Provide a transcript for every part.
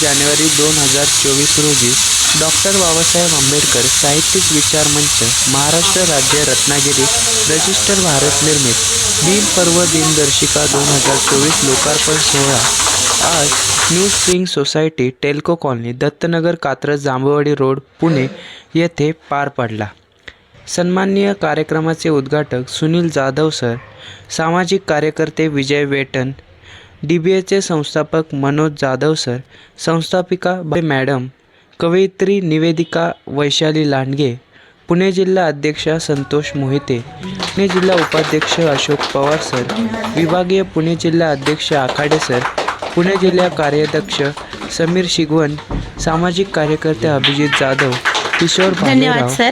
जानेवारी दोन हजार चोवीस रोजी डॉक्टर बाबासाहेब आंबेडकर साहित्यिक विचार मंच महाराष्ट्र राज्य रत्नागिरी रजिस्टर भारत निर्मित दिन पर्व दिनदर्शिका दोन हजार चोवीस लोकार्पण सोहळा. आज new spring society Telco colony Dattanagar Katraj Jambhwadi road Pune येथे पार पडला. सन्माननीय कार्यक्रमाचे उद्घाटक सुनील जाधव सर सामाजिक कार्यकर्ते विजय वेटन डी बी एचे संस्थापक मनोज जाधव सर संस्थापिका बाई मॅडम कवयित्री निवेदिका वैशाली लांडगे पुणे जिल्हा अध्यक्षा संतोष मोहिते पुणे जिल्हा उपाध्यक्ष अशोक पवार सर विभागीय पुणे जिल्हा अध्यक्ष आखाडे सर पुणे जिल्हा कार्याध्यक्ष समीर शिगवण सामाजिक कार्यकर्ते अभिजित जाधव किशोर धन्यवाद सर.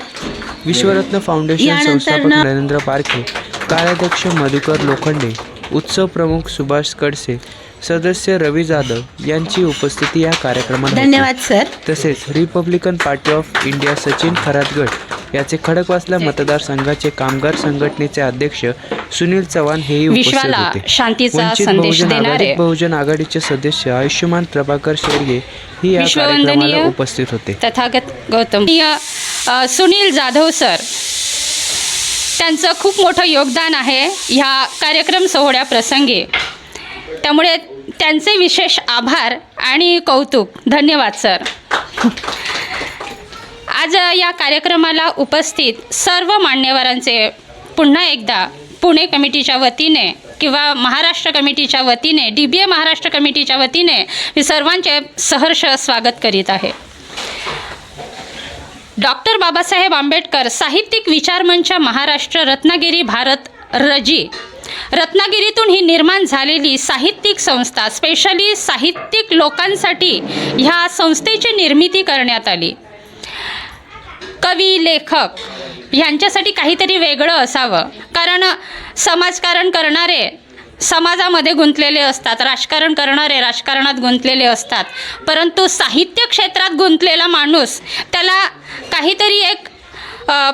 विश्वरत्न फाउंडेशन संस्थापक नरेंद्र पारखे कार्याध्यक्ष मधुकर लोखंडे उत्सव प्रमुख सुभाष कडसे सदस्य रवी जाधव यांची उपस्थिती या कार्यक्रमात. धन्यवाद सर. तसेच republican party of India Sachin Kharatgad याचे खडकवासला मतदारसंघाचे कामगार संघटनेचे अध्यक्ष सुनील चव्हाण हेही उपस्थित विश्वाला होते. शांतीचा वंचित संदेश बहुजन देणारे आघाडी बहुजन आघाडीचे सदस्य आयुष्यमान प्रभाकर शेडगे ही या विश्ववंदनीय कार्यक्रमाला उपस्थित होते. तथागत गौतम. अ, सुनील जाधव सर त्यांचं खूप मोठं योगदान आहे ह्या कार्यक्रम सोहळ्याप्रसंगी. त्यामुळे त्यांचे विशेष आभार आणि कौतुक. धन्यवाद सर. आज या कार्यक्रमाला उपस्थित सर्व मान्यवरांचे पुन्हा एकदा पुणे कमिटीच्या वतीने किंवा महाराष्ट्र कमिटीच्या वतीने डी बी ए महाराष्ट्र कमिटीच्या वतीने मी सर्वांचे सहर्ष स्वागत करीत आहे. डॉक्टर बाबासाहेब आंबेडकर साहित्यिक विचारमंच महाराष्ट्र रत्नागिरी भारत रजी. रत्नागिरीतून ही निर्माण झालेली साहित्यिक संस्था स्पेशली साहित्यिक लोकांसाठी ह्या संस्थेची निर्मिती करण्यात आली. कवी लेखक ह्यांच्यासाठी काहीतरी वेगळं असावं. कारण समाजकारण करणारे समाजामध्ये गुंतलेले असतात. राजकारण करणारे राजकारणात गुंतलेले असतात. परंतु साहित्य क्षेत्रात गुंतलेला माणूस त्याला काहीतरी एक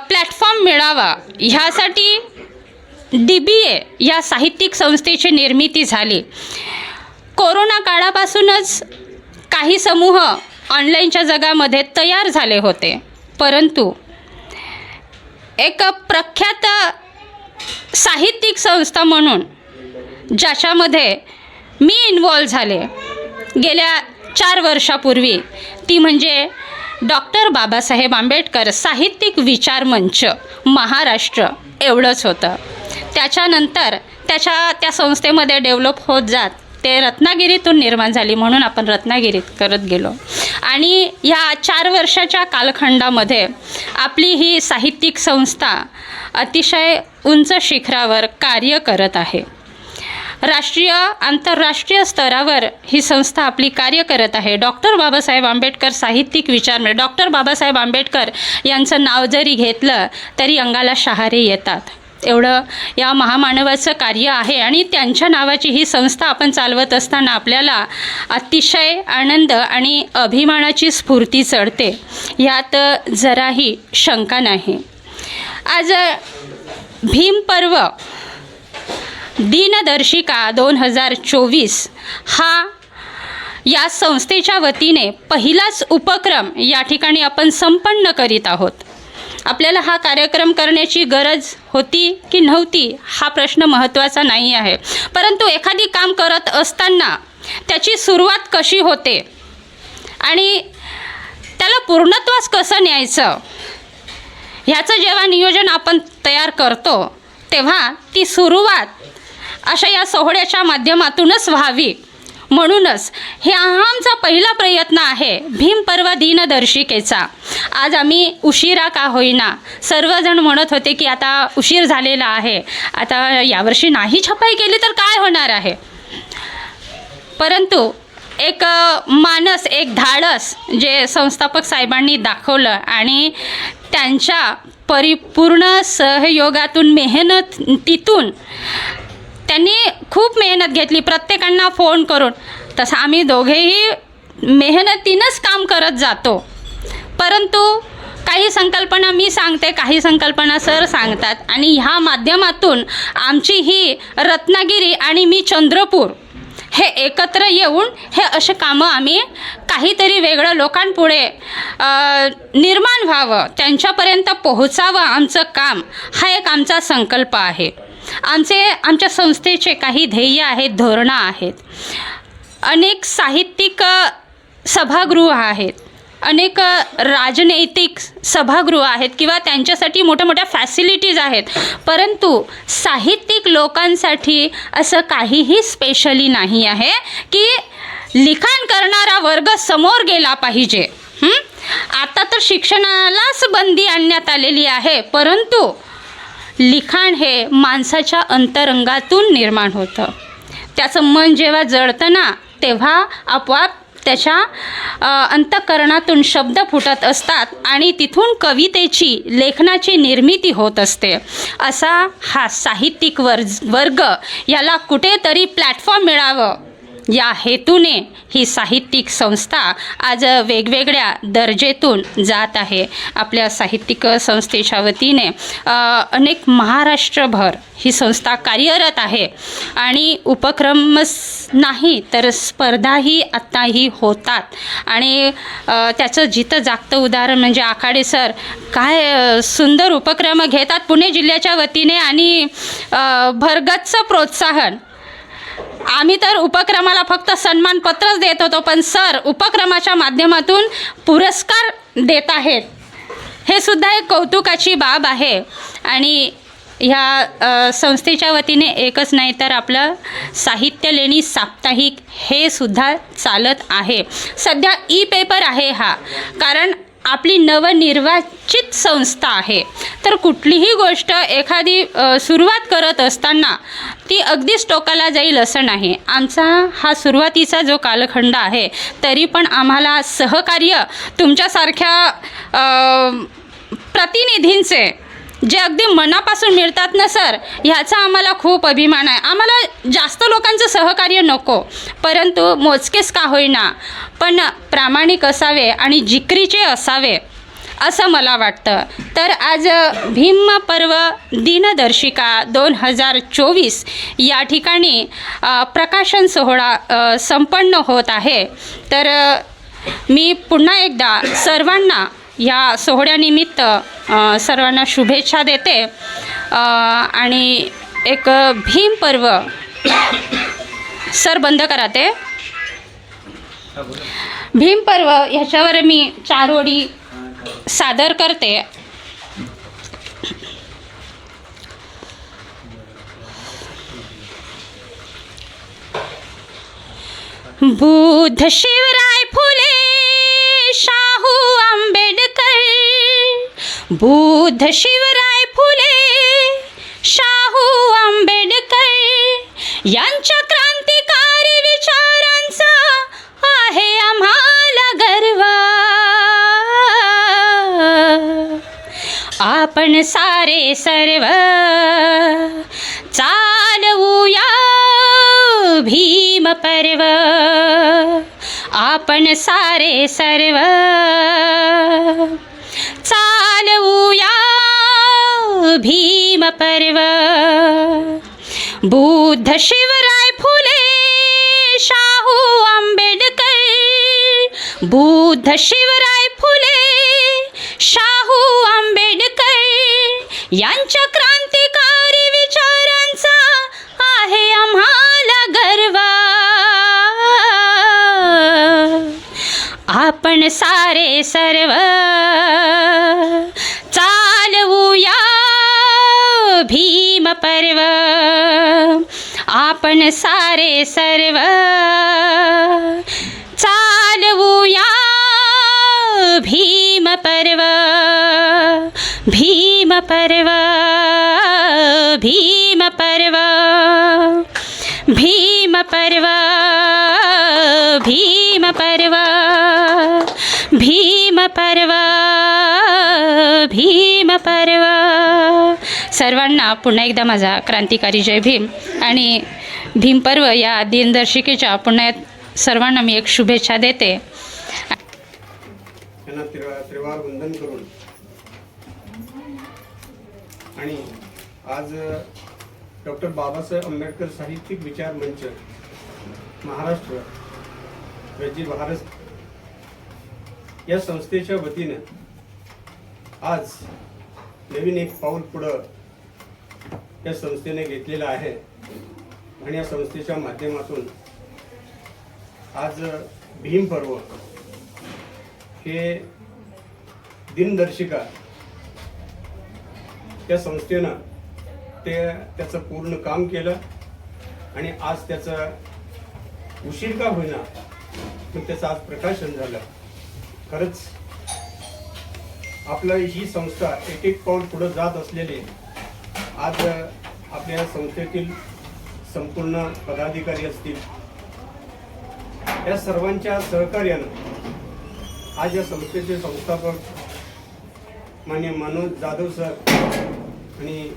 प्लॅटफॉर्म मिळावा. ह्यासाठी डी बी ए या साहित्यिक संस्थेची निर्मिती झाली. कोरोना काळापासूनच काही समूह ऑनलाईनच्या जगामध्ये तयार झाले होते. परंतु एक प्रख्यात साहित्यिक संस्था म्हणून ज्याच्यामध्ये मी इन्वॉल्व झाले. गेल्या चार वर्षापूर्वी. ती म्हणजे डॉक्टर बाबासाहेब आंबेडकर साहित्यिक विचार मंच महाराष्ट्र. एवढंच होतं. त्याच्यानंतर त्याच्या त्या संस्थेमध्ये डेव्हलप होत जात ते रत्नागिरीतून निर्माण झाली म्हणून आपण रत्नागिरीत करत गेलो. आणि ह्या चार वर्षाच्या कालखंडामध्ये आपली ही साहित्यिक संस्था अतिशय उंच शिखरावर कार्य करत आहे. राष्ट्रीय आंतरराष्ट्रीय स्तरावर ही संस्था आपली कार्य करत आहे. डॉक्टर बाबासाहेब आंबेडकर साहित्यिक विचार डॉक्टर बाबासाहेब आंबेडकर यांचं नाव जरी घेतलं तरी अंगाला शहारे येतात. एवढं या महामानवाचं कार्य आहे आणि त्यांच्या नावाची ही संस्था आपण चालवत असताना आपल्याला अतिशय आनंद आणि अभिमानाची स्फूर्ती चढते. यात जराही शंका नाही. आज भीम पर्व दिनदर्शिका दोन हजार चोवीस हा या संस्थेच्या वतीने पहिलाच उपक्रम या ठिकाणी आपण संपन्न करीत आहोत. आपल्याला हा कार्यक्रम करण्याची गरज होती की नव्हती हा प्रश्न महत्त्वाचा नाही आहे. परंतु एखादी काम करत असताना त्याची सुरुवात कशी होते आणि त्याला पूर्णत्वास कसं न्यायचं ह्याचं जेव्हा नियोजन आपण तयार करतो तेव्हा ती सुरुवात अशा या सोहळ्याच्या माध्यमातूनच व्हावी. म्हणूनच हे आमचा पहिला प्रयत्न आहे भीम पर्व दिनदर्शिकेचा. आज आम्ही उशिरा का होईना सर्वजण म्हणत होते की आता उशीर झालेला आहे. आता यावर्षी नाही छपाई केली तर काय होणार आहे? परंतु एक मानस एक धाडस जे संस्थापक साहेबांनी दाखवलं आणि त्यांच्या परिपूर्ण सहयोगातून मेहनतीतून त्यांनी खूप मेहनत घेतली प्रत्येकांना फोन करून. तसं आम्ही दोघेही मेहनतीनंच काम करत जातो. परंतु काही संकल्पना मी सांगते काही संकल्पना सर सांगतात. आणि ह्या माध्यमातून आमची ही रत्नागिरी आणि मी चंद्रपूर हे एकत्र येऊन हे असे कामं आम्ही काहीतरी वेगळं लोकांपुढे निर्माण व्हावं त्यांच्यापर्यंत पोहोचावं आमचं काम हा एक आमचा संकल्प आहे. आमचे आमच्या संस्थेचे काही ध्येय आहेत धोरणं आहेत. अनेक साहित्यिक सभागृह आहेत. अनेक राजनैतिक सभागृह आहेत किंवा त्यांच्यासाठी मोठ्या मोठ्या फॅसिलिटीज आहेत. परंतु साहित्यिक लोकांसाठी असं काहीही स्पेशली नाही आहे की लिखाण करणारा वर्ग समोर गेला पाहिजे. आता तर शिक्षणालाच बंदी आणण्यात आलेली आहे. परंतु लिखाण हे माणसाच्या अंतरंगातून निर्माण होतं. त्याचं मन जेव्हा जळतं ना तेव्हा आपोआप त्याच्या अंतकरणातून अंतःकरणातून शब्द फुटत असतात आणि तिथून कवितेची लेखनाची निर्मिती होत असते. असा हा साहित्यिक वर्ज वर्ग याला कुठेतरी प्लॅटफॉर्म मिळावं या हेतूने ही साहित्यिक संस्था आज वेगवेगळ्या दर्जेतून जात आहे. आपल्या साहित्यिक संस्थेच्या वतीने अनेक महाराष्ट्रभर ही संस्था कार्यरत आहे. आणि उपक्रमच नाही तर स्पर्धाही आत्ताही होतात. आणि त्याचं जिथं जागतं उदाहरण म्हणजे आखाडे सर काय सुंदर उपक्रम घेतात पुणे जिल्ह्याच्या वतीने आणि अ, भरगच्च प्रोत्साहन आम्ही तर उपक्रमाला फक्त सन्मानपत्रच देत होतो पण सर उपक्रमाच्या माध्यमातून पुरस्कार देत आहेत. हे सुद्धा एक कौतुकाची बाब आहे. आणि ह्या संस्थेच्या वतीने एकच नाही तर आपलं साहित्य लेणी साप्ताहिक हे सुद्धा चालत आहे. सध्या ई पेपर आहे हा. कारण आपली नवनिर्वाचित संस्था आहे. तर कुठलीही गोष्ट एखादी सुरुवात करत असताना ती अगदीच टोकाला जाईल असं नाही. आमचा हा सुरुवातीचा जो कालखंड आहे तरी पण आम्हाला सहकार्य तुमच्यासारख्या प्रतिनिधींचे जे अगदी मनापासून मिळतात ना सर ह्याचा आम्हाला खूप अभिमान आहे. आम्हाला जास्त लोकांचं सहकार्य नको परंतु मोजकेच का होईना. पण प्रामाणिक असावे आणि जिकरीचे असावे असं मला वाटतं. तर आज भीम पर्व दिनदर्शिका दोन हजार चोवीस या ठिकाणी प्रकाशन सोहळा संपन्न होत आहे. तर मी पुन्हा एकदा सर्वांना या सोहळ्यानिमित्त सर्वांना शुभेच्छा देते. आणि एक भीम पर्व सर बंद करा ते भीम पर्व ह्याच्यावर मी चार ओळी सादर करते. बुद्ध शिवराय फुले शाहू आंबेडकर. बुद्ध शिवराय फुले शाहू आंबेडकर. यांच्या क्रांतिकारी विचारांचा आहे आम्हाला गर्व. आपण सारे सर्व पर्व आपण सारे सर्व. चालवूया भीम पर्व. बुद्ध शिवराय फुले शाहू आंबेडकर. बुद्ध शिवराय फुले शाहू आंबेडकर. यांच्या क्रांती आपण सारे सर्व। चालवूया भीम पर्व। आपण सारे सर्व। चालवूया भीम पर्व। भीम पर्व। भीम पर्व। भीम पर्व। भीम पर्व। भीम पर्व भीम पर्व सर्वांना पुन्हा एकदा माझा क्रांतिकारी जय भीम. आणि भीम पर्व या दिनदर्शिकेच्या पुन्हा सर्वांना मी एक शुभेच्छा देते. त्रिवार वंदन करून. आणि आज डॉक्टर बाबासाहेब आंबेडकर साहित्यिक विचार मंच महाराष्ट्र रजित भारत या संस्थेच्या वतीने आज नवीन एक पाऊल पुढं या संस्थेने घेतलेलं आहे. आणि या संस्थेच्या माध्यमातून आज भीम पर्व हे दिनदर्शिका त्या संस्थेनं ते त्याचं पूर्ण काम केलं आणि आज त्याचं उशीर का होईना पण त्याचं आज प्रकाशन झालं. खरंच आपलं ही संस्था एक एक पाऊल पुढं जात असलेले आज आपल्या संस्थेतील संपूर्ण पदाधिकारी असतील. या सर्वांच्या सहकार्यानं आज या संस्थेचे संस्थापक मान्य मनोज जाधव सर आणि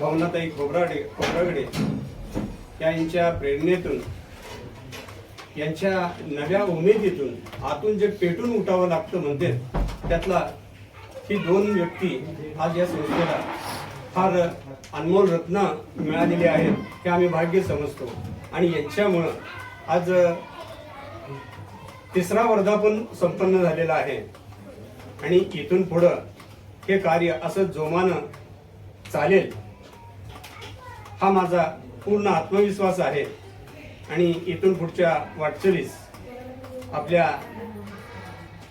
भावनाताई खोबराडे खोबरागडे यांच्या प्रेरणेतून यांच्या नव्या उमेदीतून आतून जे पेटून उठावं लागतं म्हणते त्यातला ही दोन व्यक्ती आज या संस्थेला फार अनमोल रत्न मिळालेली आहेत हे आम्ही भाग्य समजतो. आणि यांच्यामुळं आज तिसरा वर्धापन संपन्न झालेला आहे. आणि इथून पुढं हे कार्य असं जोमानं चालेल हा माझा पूर्ण आत्मविश्वास आहे. आणि इथून पुढच्या वाटचालीस आपल्या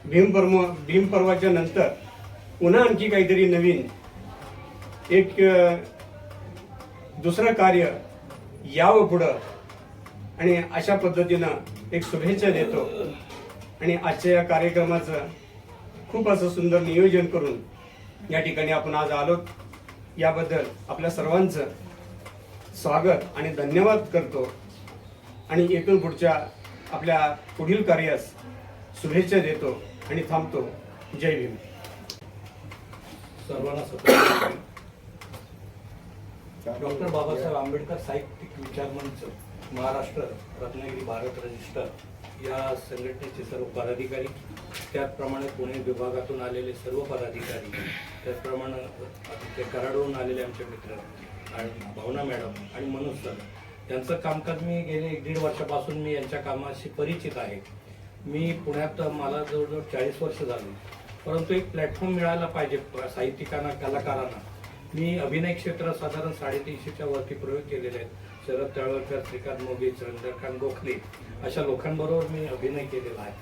भीमपर्व भीमपर्वाच्या नंतर पुन्हा आणखी काहीतरी नवीन एक दुसरं कार्य यावं पुढं. आणि अशा पद्धतीनं एक शुभेच्छा देतो. आणि आजच्या या कार्यक्रमाचं खूप असं सुंदर नियोजन करून या ठिकाणी आपण आज आलो. याबद्दल आपल्या सर्वांचं स्वागत आणि धन्यवाद करतो. आणि एकल पुढच्या आपल्या पुढील कार्यास शुभेच्छा देतो आणि थांबतो. जय भीम. सर्वांना डॉक्टर बाबासाहेब आंबेडकर साहित्यिक विचार मंच महाराष्ट्र रत्नागिरी भारत रजिस्टर या संघटनेचे सर्व पदाधिकारी त्याचप्रमाणे पुणे विभागातून आलेले सर्व पदाधिकारी त्याचप्रमाणे कराडवरून आलेले आमचे मित्र आणि भावना मॅडम आणि मनोज सर यांचं कामकाज मी गेले एक दीड वर्षापासून मी यांच्या कामाशी परिचित आहे. मी पुण्यात मला जवळजवळ चाळीस वर्ष झाली. परंतु एक प्लॅटफॉर्म मिळायला पाहिजे साहित्यिकांना कलाकारांना. मी अभिनय क्षेत्रात साधारण साडेतीनशेच्या वरती प्रयोग केलेले आहेत. शरद तळवळकर श्रीकांत मोगे चंद्रकांत गोखले अशा लोकांबरोबर मी अभिनय केलेला आहे.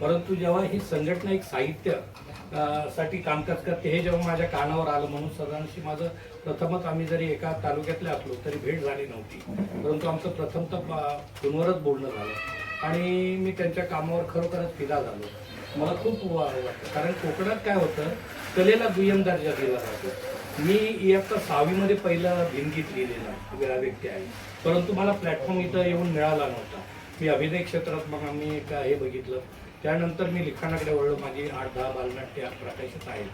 परंतु जेव्हा ही संघटना एक साहित्य साठी कामकाज करते. हे जेव्हा माझ्या कानावर आलं म्हणून सदांशी माझं प्रथमच आम्ही जरी एका तालुक्यातले असलो तरी भेट झाली नव्हती. परंतु आमचं प्रथम तर फोनवरच बोलणं झालं. आणि मी त्यांच्या कामावर खरोखरच फिदा झालो. मला खूप वाटतं कारण कोकणात काय होतं कलेला दुय्यम दर्जा दिला जातो. मी इयत्ता सहावीमध्ये पहिलं भिनगीत लिहिलेला वेगळा व्यक्ती आहे. परंतु मला प्लॅटफॉर्म इथं येऊन मिळाला नव्हता. मी अभिनय क्षेत्रात मग आम्ही एक हे बघितलं. त्यानंतर मी लिखाणाकडे वळलो. माझी आठ दहा बालनाट्य प्रकाशित आहेत.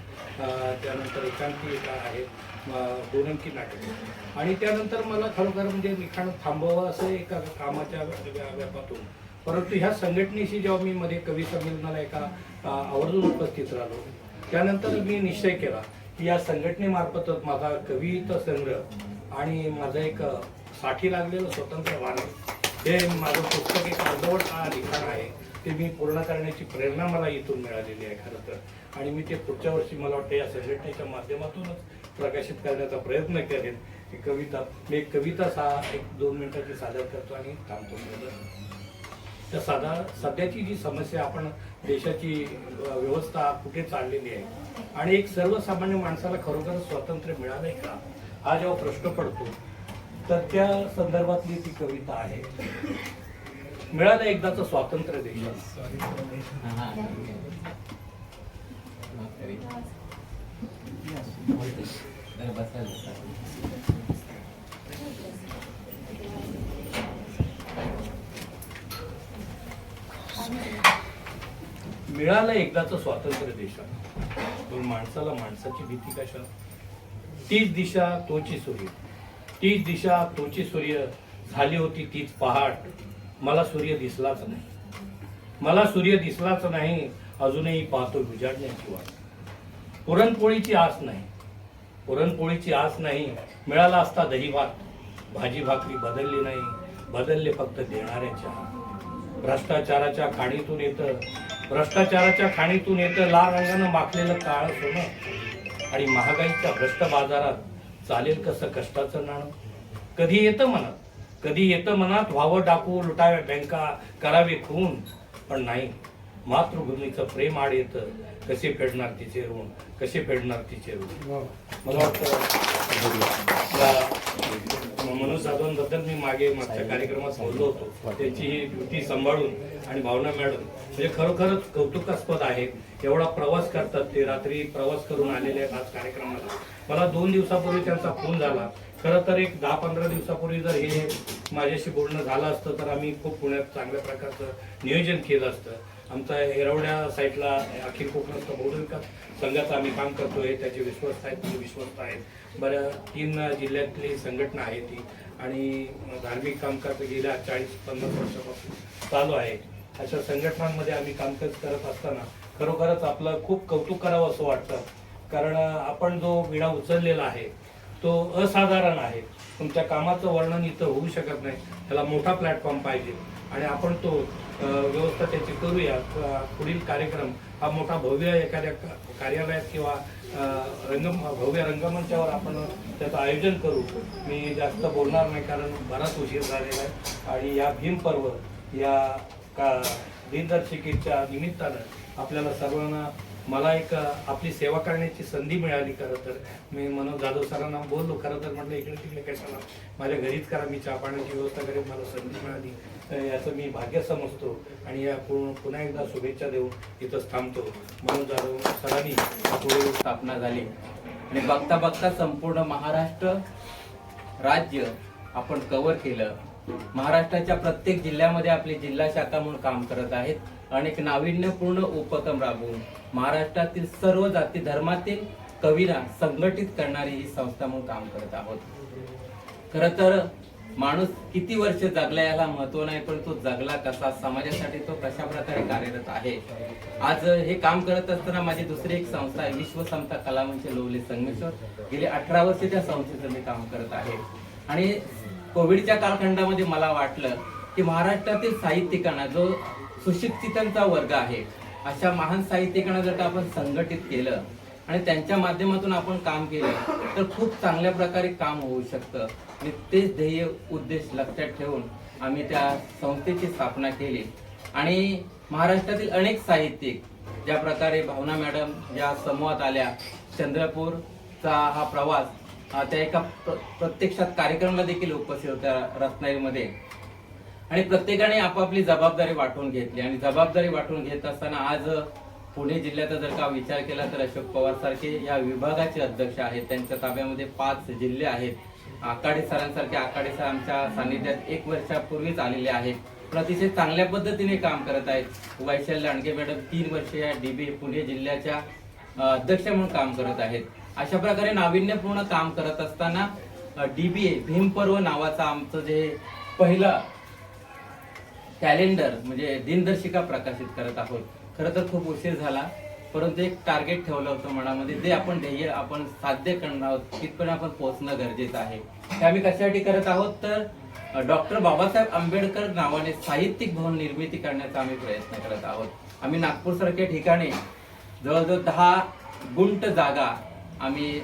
त्यानंतर एकांकी आहेत आहे. अं, नाटक. आणि त्यानंतर मला खरोखर म्हणजे लिखाण थांबवावं असं एका कामाच्या व्यापातून. परंतु ह्या संघटनेशी जेव्हा मी मध्ये कवी संमेलनाला एका आवर्जून उपस्थित राहिलो त्यानंतर मी निश्चय केला की या संघटनेमार्फतच माझा कविता संग्रह आणि माझं एक साठी लागलेलं स्वतंत्र वाण हे माझं पुस्तक एक अर्धवट हा लिखाण आहे. ते मी पूर्ण करण्याची प्रेरणा मला इथून मिळालेली आहे खरं तर. आणि मी ते पुढच्या वर्षी मला वाटतं या संघटनेच्या माध्यमातूनच प्रकाशित करण्याचा प्रयत्न करेन. ही कविता मी एक कविता सा एक दोन मिनिटाची सादर करतो आणि थांबतो तर साधा सध्याची जी समस्या आपण देशाची व्यवस्था कुठे चाललेली आहे आणि एक सर्वसामान्य माणसाला खरोखर स्वातंत्र्य मिळालं आहे का? हा जेव्हा प्रश्न पडतो तर त्या संदर्भातली ती कविता आहे. मिळालं एकदाचं स्वातंत्र्य देशात. मिळालं एकदाचं स्वातंत्र्य देशात. पण माणसाला माणसाची भीती कशा तीच दिशा तोची सूर्य तीच दिशा तोची सूर्य झाली होती तीच पहाट. मला सूर्य दिसलाच नाही. मला सूर्य दिसलाच नाही अजूनही पाहतो उजाडण्याची वाट. पुरणपोळीची आस नाही. पुरणपोळीची आस नाही. मिळाला असता दही भात भाजी भाकरी बदलली नाही. बदलले फक्त देणाऱ्याच्या भ्रष्टाचाराच्या खाणीतून येतं. भ्रष्टाचाराच्या खाणीतून येतं. लाल रंगानं माखलेलं काळ सोनं. आणि महागाईच्या भ्रष्ट बाजारात चालेल कसं कष्टाचं नाणं? कधी येतं म्हणत कधी येतं मनात व्हावं डाकू लुटाव्या बँका करावे खून. पण नाही मातृभूमीचं प्रेम आड येतं. कसे फेडणार तिचे ऋण? कसे फेडणार तिचे ऋण? मला वाटतं मनोज जाधवांबद्दल मी मागे मागच्या कार्यक्रमात बोललो होतो. त्याची ही ड्युटी सांभाळून आणि भावना मॅडम म्हणजे खरोखरच कौतुकास्पद आहे. एवढा प्रवास करतात ते. रात्री प्रवास करून आलेले आज कार्यक्रमाला. मला दोन दिवसापूर्वी त्यांचा फोन झाला. खरं तर एक दहा पंधरा दिवसापूर्वी जर हे माझ्याशी बोलणं झालं असतं तर आम्ही खूप पुण्यात चांगल्या प्रकारचं नियोजन केलं असतं. आमचा एरवड्या साईडला अखिल कोकणस्थ बहुविकास संघाचं आम्ही काम करतोय त्याचे विश्वस्त आहेत विश्वस्त आहेत. बऱ्या तीन जिल्ह्यातली संघटना आहे ती. आणि धार्मिक कामकाज गेल्या चाळीस पन्नास वर्षापासून चालू आहे. अशा संघटनांमध्ये आम्ही कामकाज करत असताना खरोखरच आपलं खूप कौतुक करावं असं वाटतं. कारण आपण जो विडा उचललेला आहे तो असाधारण आहे. तुमच्या कामाचं वर्णन इथं होऊ शकत नाही. त्याला मोठा प्लॅटफॉर्म पाहिजे. आणि आपण तो व्यवस्था त्याची करूया. पुढील कार्यक्रम हा मोठा भव्य एखाद्या कार्यालयात किंवा रंग भव्य रंगमंचावर आपण त्याचं आयोजन करू. मी जास्त बोलणार नाही कारण बराच उशीर झालेला आहे. आणि या भीम पर्व या का दिनदर्शिकेच्या निमित्तानं आपल्याला सर्वांना मला एक आपली सेवा करण्याची संधी मिळाली खरं तर. मी मनोज जाधव सरांना बोललो खरं तर म्हटलं इकडे तिकडे कशाला माझ्या घरीच करा मी चहा पाण्याची व्यवस्था करेन मला संधी मिळाली. तर याचं मी भाग्य समजतो आणि या पुन्हा एकदा शुभेच्छा देऊन इथंच थांबतो. मनोज जाधव सरांनी पुढे स्थापना झाली. आणि बघता बघता संपूर्ण महाराष्ट्र राज्य आपण कव्हर केलं. महाराष्ट्राच्या प्रत्येक जिल्ह्यामध्ये आपली जिल्हा शाखा म्हणून काम करत आहेत. अनेक नाविन्यपूर्ण उपक्रम राबवून महाराष्ट्रातील सर्व जाती धर्मातील कवीला संघटित करणारी ही संस्था म्हणून काम करत आहोत. खर तर माणूस किती वर्ष जगला याला महत्त्व नाही पण तो जगला कसा समाजासाठी तो कशा प्रकारे कार्यरत आहे? आज हे काम करत असताना माझी दुसरी एक संस्था आहे विश्व समता कला म्हणजे लोवले संगमेश्वर. गेली अठरा वर्ष त्या संस्थेचं मी काम करत आहे. आणि कोविडच्या कालखंडामध्ये मला वाटलं की महाराष्ट्रातील साहित्यिकांना जो सुशिक्षितांचा वर्ग आहे. अशा महान साहित्यिकांना जर का आपण संघटित केलं आणि त्यांच्या माध्यमातून आपण काम केलं तर खूप चांगल्या प्रकारे काम होऊ शकतं. आणि तेच ध्येय उद्देश लक्षात ठेवून आम्ही त्या संस्थेची स्थापना केली. आणि महाराष्ट्रातील अनेक साहित्यिक ज्या प्रकारे भावना मॅडम या समूहात आल्या चंद्रपूरचा हा प्रवास त्या एका प्र- प्रत्यक्षात कार्यक्रमाला देखील उपस्थित होत्या रत्नागिरीमध्ये. आणि प्रत्येकाने आपापली जबाबदारी वाटून घेतली. आणि जबाबदारी वाटून घेत असताना आज पुणे जिल्ह्याचा जर का विचार केला तर अशोक पवार सारखे या विभागाचे अध्यक्ष आहेत. त्यांच्या ताब्यामध्ये पाच जिल्हे आहेत. आकाडे सरांसारखे आकाडे सर आमच्या सानिध्यात एक वर्षापूर्वीच आलेले आहेत. पण अतिशय चांगल्या पद्धतीने काम करत आहेत. वैशाल लांडगे मॅडम तीन वर्ष या डीबी पुणे जिल्ह्याच्या अध्यक्ष म्हणून काम करत आहेत. अशा प्रकारे नाविन्यपूर्ण काम करत असताना डीबीए भीमपर्व नावाचं आमचं जे पहिलं कॅलेंडर म्हणजे दिनदर्शिका प्रकाशित करत आहोत. खरं तर खूप उशीर झाला परंतु एक टार्गेट ठेवलं होतं मनामध्ये जे आपण ध्येय आपण साध्य करणार आहोत तिथपर्यंत आपण पोहोचणं गरजेचं आहे. हे आम्ही कशासाठी करत आहोत? तर डॉक्टर बाबासाहेब आंबेडकर नावाने साहित्यिक भवन निर्मिती करण्याचा आम्ही प्रयत्न करत आहोत. आम्ही नागपूर सारख्या ठिकाणी जवळजवळ दहा गुंट जागा आम्ही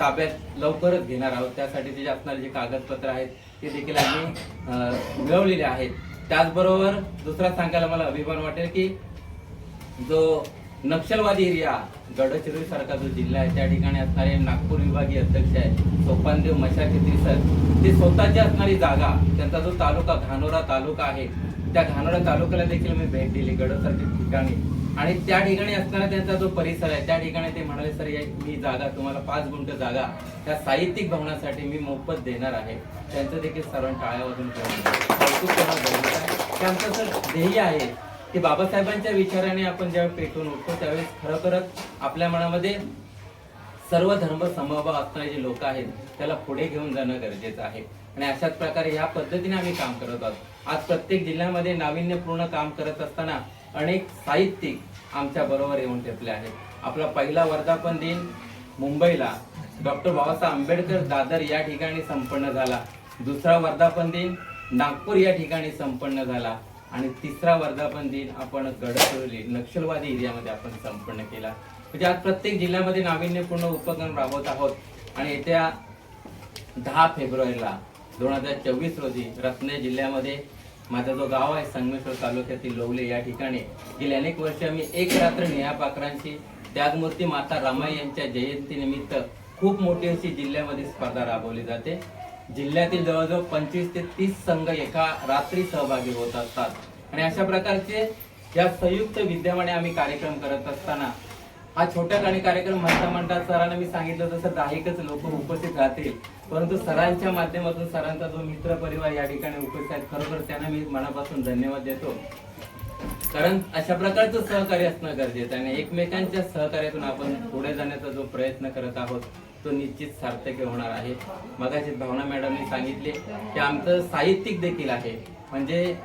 ताब्यात लवकरच घेणार आहोत. त्यासाठी जे असणारे जे कागदपत्र आहेत ते देखील आम्ही मिळवलेले आहेत. त्याचबरोबर दुसरा सांगायला मला अभिमान वाटेल की जो नक्षलवादी एरिया गडचिरोली सारखा जो जिल्हा आहे त्या ठिकाणी असणारे नागपूर विभागीय अध्यक्ष आहे सोपानदेव मशाखेत्री सर ते स्वतःची असणारी जागा त्यांचा जो तालुका घानोरा तालुका आहे त्या घानोरा तालुक्याला देखील मी भेट दिली गडसारख्या ठिकाणी. आणि त्या ठिकाणी असणारा त्यांचा जो परिसर आहे त्या ठिकाणी ते म्हणाले सर या- मी जागा तुम्हाला पाच गुंठ जागा त्या साहित्यिक भवनासाठी मी मोफत देणार आहे. त्यांचं देखील सर्वांना टाळ्यावरून कौतुक त्यांचं आमचं सर ध्येय आहे की बाबासाहेबांच्या विचाराने आपण ज्यावेळी पेटून उठतो त्यावेळेस खरोखरच आपल्या मनामध्ये सर्व धर्म समभाव असणारे जे लोक आहेत त्याला पुढे घेऊन जाणं गरजेचं आहे. आणि अशाच प्रकारे ह्या पद्धतीने आम्ही काम करत आहोत. आज प्रत्येक जिल्ह्यामध्ये नाविन्यपूर्ण काम करत असताना अनेक साहित्यिक आमच्या बरोबर येऊन ठेपले आहेत. आपला पहिला वर्धापन दिन मुंबईला. डॉक्टर बाबासाहेब आंबेडकर दादर या ठिकाणी संपन्न झाला. दुसरा वर्धापन दिन नागपूर या ठिकाणी संपन्न झाला. आणि तिसरा वर्धापन दिन आपण गडचिरोली नक्षलवादी एरियामध्ये आपण संपन्न केला. म्हणजे आज प्रत्येक जिल्ह्यामध्ये नाविन्यपूर्ण उपक्रम राबवत आहोत. आणि येत्या दहा फेब्रुवारीला दोन हजार चोवीस रोजी रत्नागिरी जिल्ह्यामध्ये माझा जो गाव आहे संगमेश्वर तालुक्यातील लोवले या ठिकाणी गेली अनेक वर्ष मी एक रात्र नेहा पाकरांची त्यागमूर्ती माता रमाई यांच्या जयंतीनिमित्त खूप मोठी अशी जिल्ह्यामध्ये स्पर्धा राबवली जाते. जिल्ह्यातील जवळजवळ पंचवीस ते तीस संघ एका रात्री सहभागी होत असतात. आणि अशा प्रकारचे या संयुक्त विद्यमाने आम्ही कार्यक्रम करत असताना हा छोट्या गाणी कार्यक्रम म्हणता म्हणता सरांना मी सांगितलं तसं दहाकच लोक उपस्थित राहतील. परंतु सरांच्या माध्यमातून सरांचा जो मित्र परिवार या ठिकाणी उपस्थित आहेत खरोखर त्यांना मी मनापासून धन्यवाद देतो. कारण अशा प्रकारचं सहकार्य असणं गरजेचं आहे आणि एकमेकांच्या सहकार्यातून आपण पुढे जाण्याचा जो प्रयत्न करत आहोत तो निश्चित सार्थक होणार आहे. मगाशी भावना मॅडमने सांगितले की आमचं साहित्यिक देखील आहे. म्हणजे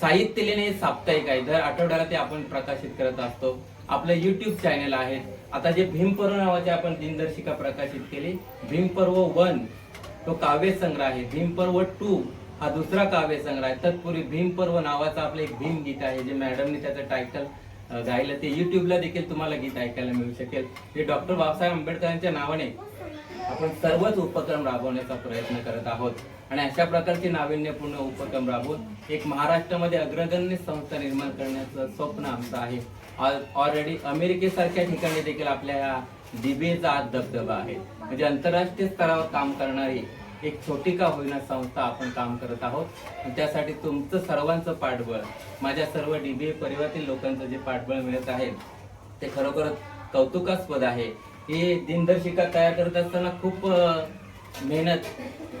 साहित्य लेणे साप्ताहिक आहे. दर आठवड्याला ते आपण प्रकाशित करत असतो. आपलं युट्यूब चॅनल आहे. आता जे भीमपर्व नावाचे आपण दिनदर्शिका प्रकाशित केली. भीमपर्व वन तो काव्य संग्रह आहे. भीमपर्व टू हा दुसरा काव्य संग्रह आहे. तत्पूर्वी भीमपर्व नावाचं आपलं एक भीम गीत आहे जे मॅडमने त्याचं टायटल गायलं ते युट्यूबला देखील तुम्हाला गीत ऐकायला मिळू शकेल. हे डॉक्टर बाबासाहेब आंबेडकरांच्या नावाने आपण सर्वच उपक्रम राबवण्याचा प्रयत्न करत आहोत. आणि अशा प्रकारचे नाविन्यपूर्ण उपक्रम राबवून एक महाराष्ट्रामध्ये अग्रगण्य संस्था निर्माण करण्याचं स्वप्न आमचं आहे. ऑलरेडी अमेरिकेसारख्या ठिकाणी देखील आपल्या या डीबीएचा आज दबदबा आहे. म्हणजे आंतरराष्ट्रीय स्तरावर काम करणारी एक छोटी का होईना संस्था आपण काम करत आहोत. त्यासाठी तुमचं सर्वांचं पाठबळ माझ्या सर्व डी बी परिवारातील लोकांचं जे पाठबळ मिळत आहे ते खरोखरच कौतुकास्पद आहे. ही दिनदर्शिका तयार करत असताना खूप मेहनत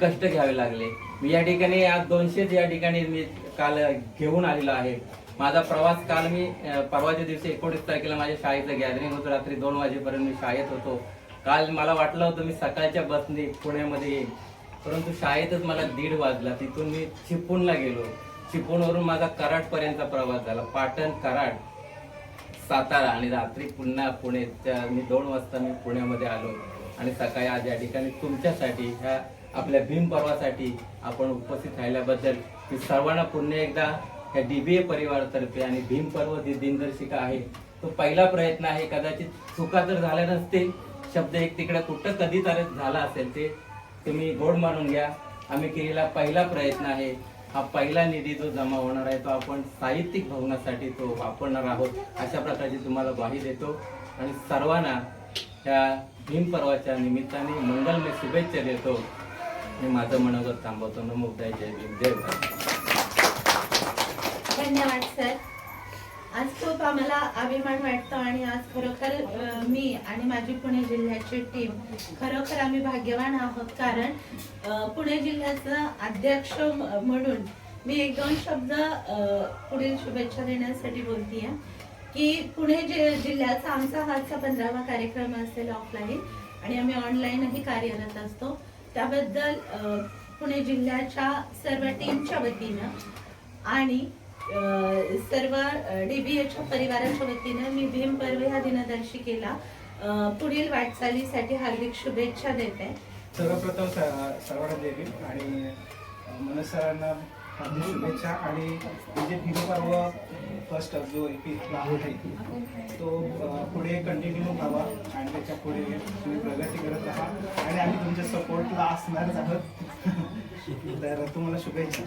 कष्ट घ्यावे लागले. मी या ठिकाणी आज दोनशेच या ठिकाणी मी काल घेऊन आलेलो आहे. माझा प्रवास काल मी परवाच्या दिवशी एकोणीस तारखेला माझ्या शाळेचं गॅदरिंग होतं. रात्री दोन वाजेपर्यंत मी शाळेत होतो. काल मला वाटलं होतं मी सकाळच्या बसने पुण्यामध्ये येईल परंतु शाळेतच मला दीड वाजला. तिथून मी चिपळूणला गेलो. चिपळूणवरून माझा कराडपर्यंतचा प्रवास झाला. पाटण कराड सातारा आणि रात्री पुन्हा पुणे. मी दोन वाजता मी पुण्यामध्ये आलो. आणि सकाळी आज या ठिकाणी तुमच्यासाठी ह्या आपल्या भीम पर्वासाठी आपण उपस्थित राहिल्याबद्दल मी सर्वांना पुन्हा एकदा ह्या डीबीए परिवारातर्फे आणि भीम पर्व जी दिनदर्शिका आहे तो पहिला प्रयत्न आहे. कदाचित चुका जर झाल्या नसते शब्द एक तिकडे कुठं कधी तर झाला असेल ते तुम्ही गोड मानून घ्या. आम्ही केलेला पहिला प्रयत्न आहे. हा पहिला निधी जो जमा होणार आहे तो आपण साहित्यिक भवनासाठी तो वापरणार आहोत अशा प्रकारची तुम्हाला ग्वाही देतो. आणि सर्वांना त्या भीम पर्वाच्या निमित्ताने मंगलमय शुभेच्छा देतो. आणि माझं मनोगत थांबवतो. नमो जय भीम जय धन्यवाद सर. आज खूप आम्हाला अभिमान वाटतो आणि आज खरोखर मी आणि माझी पुणे जिल्ह्याची टीम खरोखर आम्ही भाग्यवान आहोत. कारण पुणे जिल्ह्याचा अध्यक्ष म्हणून मी एक दोन शब्द पुढील शुभेच्छा देण्यासाठी बोलतीये. की पुणे जि- जिल्ह्याचा आमचा हा आजचा पंधरावा कार्यक्रम असेल ऑफलाईन आणि आम्ही ऑनलाईनही कार्यरत असतो. त्याबद्दल पुणे जिल्ह्याच्या सर्व टीमच्या वतीनं आणि अ, सर्व डीबीएच्या परिवाराच्या वतीनं मी भीम पर्व ह्या दिनदर्शिकेला पुढील वाटचालीसाठी हार्दिक शुभेच्छा देते. सर्वप्रथम स- सर्वांना देवी आणि मनसरांना सरांना हार्दिक शुभेच्छा आणि म्हणजे भीमपर्व फर्स्ट जो एपी आहे तो पुढे कंटिन्यू व्हावा आणि त्याच्या पुढे तुम्ही प्रगती करत राहा. आणि आम्ही तुमच्या सपोर्टला असणारच आहोत. तर तुम्हाला शुभेच्छा.